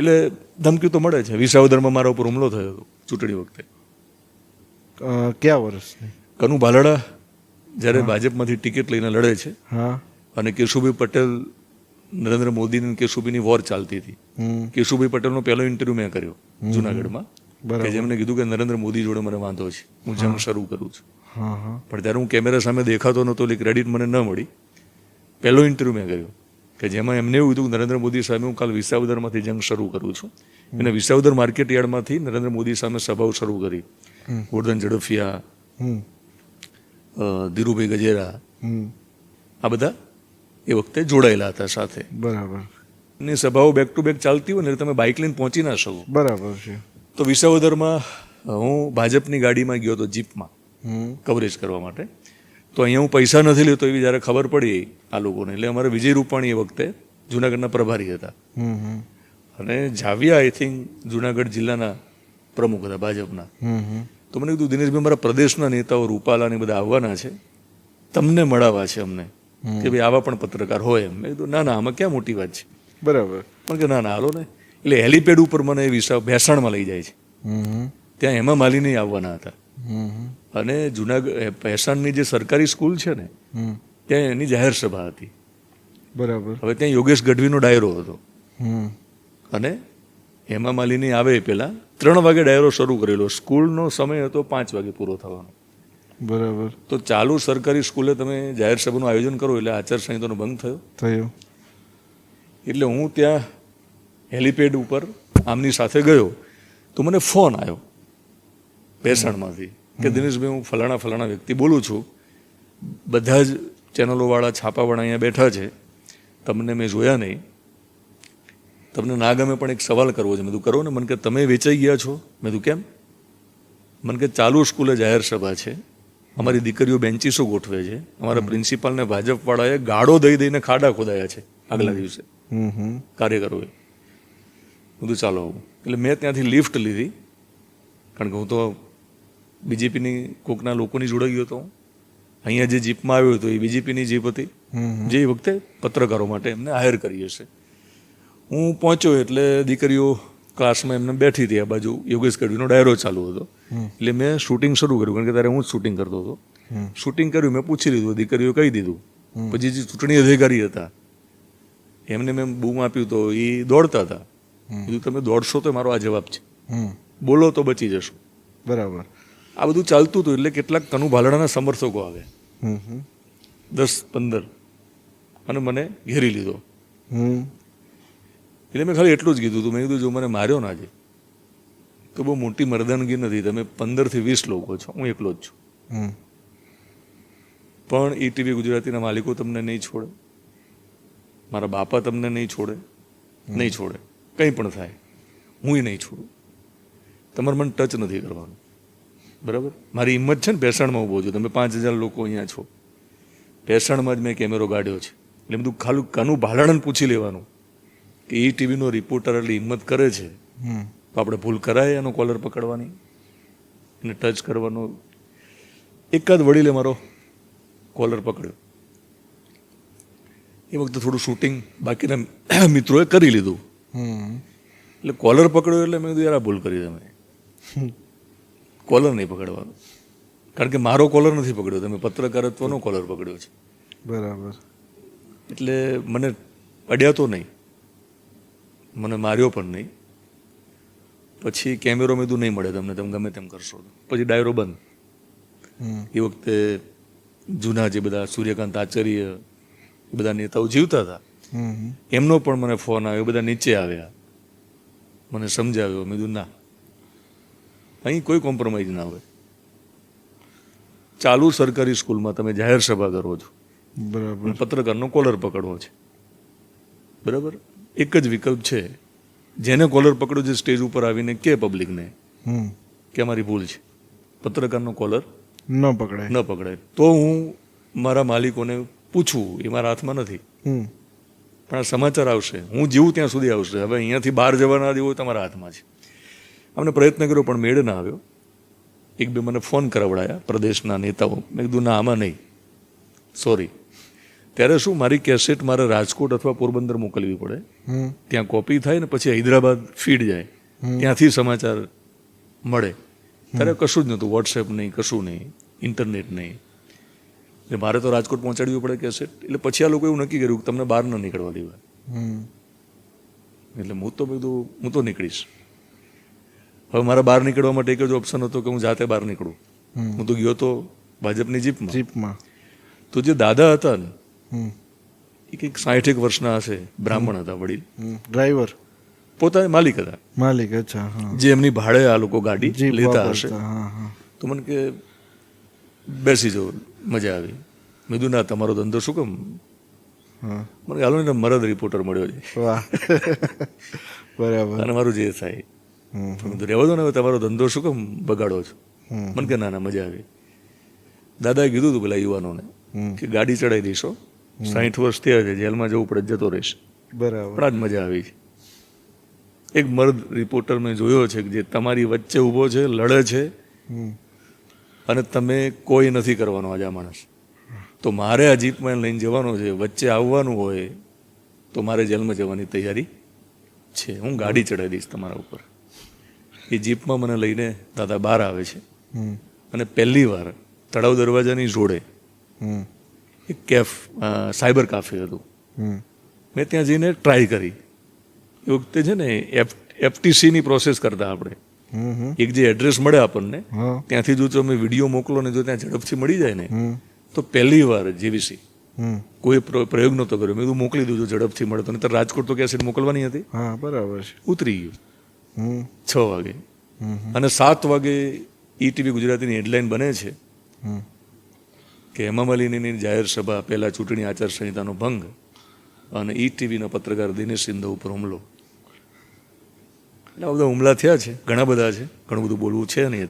એટલે ધમકી તો મળે છે. વિસાવદરમાં મારા ઉપર હુમલો થયો હતો ચૂંટણી વખતે. કયા વર્ષની? કનુ ભાલડા જ્યારે ભાજપમાંથી ટિકિટ લઈને લડે છે હા. અને કેશુભાઈ પટેલ નરેન્દ્ર મોદી અને કેશુભાઈની વોર ચાલતી હતી. કેશુભાઈ પટેલનો પહેલો ઇન્ટરવ્યુ મેં કર્યો જુનાગઢમાં. કે જેમને કીધું કે નરેન્દ્ર મોદી જોડે મને વાંધો છે. હું જંગ શરૂ કરું છું. હા હા. પણ ત્યારે હું કેમેરા સામે દેખાતો નહોતો એટલે ક્રેડિટ મને ન મળી. પહેલો ઇન્ટરવ્યુ મેં કર્યો. કે જેમાં એમને એવું હતું કે નરેન્દ્ર મોદી સામે હું કાલ વિસાવદરમાંથી જંગ શરૂ કરું છું. અને વિસાવદર માર્કેટ યાર્ડમાંથી નરેન્દ્ર મોદી સામે સભાઓ શરૂ કરી. ગોરધન ઝડફિયા ધીરુભાઈ ગજેરા આ બધા એ વખતે જોડાયેલા હતા સાથે. બરાબર. ની સભાઓ બેક ટુ બેક ચાલતી હોય ને તમે બાઇક લઈને પહોંચી ના શકો. બરાબર છે. તો વિસાવદરમાં હું ભાજપની ગાડીમાં ગયો હતો જીપમાં કવરેજ કરવા માટે. તો અહીંયા હું પૈસા નથી લેતો એવી જ્યારે ખબર પડી આ લોકોને. એટલે અમારે વિજય રૂપાણી એ વખતે જુનાગઢના પ્રભારી હતા. અને જાવિયા આઈ થિંક જુનાગઢ જિલ્લાના પ્રમુખ હતા ભાજપના. તો મને કીધું દિનેશભાઈ મારા પ્રદેશના નેતાઓ રૂપાલા ને બધા આવવાના છે. તમને મળાવા છે અમને. કે ભાઈ આવા પણ પત્રકાર હોય એમ. મેં કીધું ના ના આમાં ક્યાં મોટી વાત છે? બરાબર. પણ કે ના ના હાલો ને. એટલે હેલીપેડ ઉપર મને એ વિસા ભેસાણમાં લઈ જાય છે. ત્યાં હેમા માલિની આવવાના હતા. અને જુનાગઢ પહેસાણની જે સરકારી સ્કૂલ છે ને ત્યાં એની જાહેર સભા હતી. બરાબર. હવે ત્યાં યોગેશ ગઢવીનો ડાયરો હતો. અને હેમા માલિની આવે એ પહેલાં ત્રણ વાગે ડાયરો શરૂ કરેલો. સ્કૂલનો સમય હતો પાંચ વાગે પૂરો થવાનો. બરાબર. તો ચાલુ સરકારી સ્કૂલે તમે જાહેર સભાનું આયોજન કરો એટલે આચારસંહિતાનો ભંગ થયો. થયો. એટલે હું ત્યાં હેલિપેડ ઉપર આમની સાથે ગયો તો મને ફોન આવ્યો. ભેસાણમાંથી. કે દિનેશભાઈ હું ફલાણા ફલાણા વ્યક્તિ બોલું છું. બધા જ ચેનલોવાળા છાપાવાળા અહીંયા બેઠા છે. તમને મેં જોયા નહીં. તમને ના ગમે પણ એક સવાલ કરવો છે. મેં તું કરો ને. મને કે તમે વેચાઈ ગયા છો? મેં તું કેમ? મને કે ચાલુ સ્કૂલે જાહેર સભા છે. અમારી દીકરીઓ બેન્ચીસો ગોઠવે છે. અમારા પ્રિન્સિપાલને ભાજપવાળાએ ગાળો દઈ દઈને ખાડા ખોદાયા છે આગલા દિવસે. કાર્યકરોએ. બધું ચાલો આવું. એટલે મેં ત્યાંથી લિફ્ટ લીધી. કારણ કે હું તો બીજેપીની કોકના લોકોની જોડે ગયો હતો અહીંયા જે જીપમાં આવ્યો હતો એ બીજેપીની જીપ હતી. જે વખતે પત્રકારો માટે એમને હાયર કરી હશે. હું પહોંચ્યો એટલે દીકરીઓ ક્લાસમાં એમને બેઠી હતી આ બાજુ યોગેશ ગઢવીનો ડાયરો ચાલુ હતો. એટલે મેં શૂટિંગ શરૂ કર્યું કારણ કે ત્યારે હું જ શૂટિંગ કરતો હતો. શૂટિંગ કર્યું મેં પૂછી લીધું દીકરીઓ કહી દીધું. પછી જે ચૂંટણી અધિકારી હતા એમને મેં બૂમ આપ્યું તો એ દોડતા હતા. કીધું તમે દોડશો તો મારો આ જવાબ છે. બોલો તો બચી જશો. બરાબર. આ બધું ચાલતું હતું એટલે કેટલાક કનુ ભાલડાના સમર્થકો આવે. દસ પંદર. અને મને ઘેરી લીધો. એટલે મેં ખાલી એટલું જ કીધું હતું. મેં કીધું જો મને માર્યો ના આજે તો બહુ મોટી મર્દાનગી નથી. તમે પંદરથી વીસ લોકો છો. હું એકલો જ છું. હમ. પણ એ ટીવી ગુજરાતીના માલિકો તમને નહીં છોડે. મારા બાપા તમને નહીં છોડે. નહીં છોડે. કંઈ પણ થાય. હું એ નહીં છોડું. તમારે મને ટચ નથી કરવાનું. બરાબર? મારી હિંમત છે ને ભેસણમાં ઊભો છું. તમે પાંચ હજાર લોકો અહીંયા છો. ભેસાણમાં જ મેં કેમેરો કાઢ્યો છે. એટલે બધું ખાલી કાનું ભાલાણન પૂછી લેવાનું. કે એ ટીવીનો રિપોર્ટર એટલી હિંમત કરે છે. હમ. તો આપણે ભૂલ કરાય એનો કોલર પકડવાની. એને ટચ કરવાનો. એકાદ વડીલે મારો કોલર પકડ્યો. એ વખતે થોડું શૂટિંગ બાકીના મિત્રોએ કરી લીધું. એટલે કોલર પકડ્યો એટલે મેં કીધું યાર આ ભૂલ કરી તમે. કોલર નહીં પકડવાનો. કારણ કે મારો કોલર નથી પકડ્યો. તમે પત્રકારત્વનો કોલર પકડ્યો છે. બરાબર. એટલે મને અડ્યા તો નહીં. મને માર્યો પણ નહીં. પછી કેમેરો મેં નહીં મળે તમને તમે ગમે તેમ કરશો. પછી ડાયરો બંધ. એ વખતે જૂના જે બધા સૂર્યકાંત આચાર્ય એ બધા નેતાઓ જીવતા હતા. એમનો પણ મને ફોન આવ્યો બધા નીચે આવ્યા. મને સમજાવ્યો. મેં કીધું ના અહીં કોઈ કોમ્પ્રોમાઇઝ ના હોય. ચાલુ સરકારી સ્કૂલમાં તમે જાહેર સભા કરો છો. બરાબર. પત્રકારનો કોલર પકડવો છે. બરાબર? એક જ વિકલ્પ છે. જેને કોલર પકડ્યો જે સ્ટેજ ઉપર આવીને કે પબ્લિકને કે અમારી ભૂલ છે. પત્રકારનો કોલર ન પકડાય. ન પકડાય. તો હું મારા માલિકોને પૂછું એ મારા હાથમાં નથી. પણ આ સમાચાર આવશે. હું જીવું ત્યાં સુધી આવશે. હવે અહીંયાથી બહાર જવાના દેવો તમારા હાથમાં છે. અમને પ્રયત્ન કર્યો પણ મેળ ના આવ્યો. એક બે મને ફોન કરાવડાયા પ્રદેશના નેતાઓ. મેં કીધું ના આમાં નહીં. સોરી ત્યારે શું મારી કેસેટ મારે રાજકોટ અથવા પોરબંદર મોકલવી પડે. ત્યાં કોપી થાય ને પછી હૈદરાબાદ ફીડ જાય. ત્યાંથી સમાચાર મળે. ત્યારે કશું જ નહોતું. વોટ્સએપ નહીં કશું નહીં ઇન્ટરનેટ નહીં. એટલે મારે તો રાજકોટ પહોંચાડવી પડે કેસેટ એટલે પછી આ લોકો એવું નક્કી કર્યું કે તમને બહાર ન નીકળવા દેવા એટલે હું તો કીધું હું તો નીકળીશ. હવે મારા બહાર નીકળવા માટે એક જ ઓપ્શન હતો કે હું જાતે બહાર નીકળું. હું તો ગયો તો ભાજપની જીપમાં. જીપમાં. તો જે દાદા હતા ને એ કંઈક સાઠેક વર્ષના હશે બ્રાહ્મણ હતા વડીલ. ડ્રાઈવર? પોતાના માલિક હતા. માલિક અચ્છા જે એમની ભાડે આ લોકો ગાડી જીપ લેતા હશે. તો મને કે બેસી જવું મજા આવી. મેં કીધું ના તમારો ધંધો શું કેમ? મને હાલો ને મરદ રિપોર્ટર મળ્યો છે. વાહ. બરાબર. અને મારું જે થાય. રહેવા દો ને હવે તમારો ધંધો શું કેમ બગાડો છો? મને કે ના ના મજા આવી. દાદાએ કીધું હતું પેલા યુવાનોને કે ગાડી ચડાવી દઈશો સાઠ વર્ષ થયા છે જેલમાં જવું પડે જતો રહેશે. બરાબર. પણ આજ મજા આવી છે. એક મર્દ રિપોર્ટર મેં જોયો છે કે જે તમારી વચ્ચે ઊભો છે લડે છે. અને તમે કોઈ નથી કરવાનો આજે આ માણસ. તો મારે આ જીપમાં લઈને જવાનો છે વચ્ચે આવવાનું હોય તો મારે જેલમાં જવાની તૈયારી છે. હું ગાડી ચડાવી દઈશ તમારા ઉપર. એ જીપમાં મને લઈને દાદા બહાર આવે છે. અને પહેલી વાર તળાવ દરવાજાની જોડે એક કેફ સાયબર કાફે હતું. મેં ત્યાં જઈને ટ્રાય કરી. એ વખતે છે ને એફ એફટીસીની પ્રોસેસ કરતા આપણે. એક જે એડ્રેસ મળે આપણને ત્યાંથી જો તમે વીડિયો મોકલો ને જો ત્યાં ઝડપથી મળી જાય ને તો પહેલી વાર જીવીસી કોઈ પ્રયોગ નહોતો કર્યો. મેં કીધું મોકલી દીધું ઝડપથી મળે તો. નહીંતર રાજકોટ તો કેસેટ મોકલવાની હતી. હા બરાબર છે. ઉતરી ગયું. છ વાગે. અને સાત વાગે ઈટીવી ગુજરાતીની હેડલાઇન બને છે કે હેમા માલિનીની જાહેર સભા, પહેલા ચૂંટણી આચારસંહિતાનો ભંગ અને ઈટીવીના પત્રકાર દિનેશ સિંધુ ઉપર હુમલો. એટલે બધા હુમલા થયા છે, ઘણા બધા છે, ઘણું બધું બોલવું છે નહીં.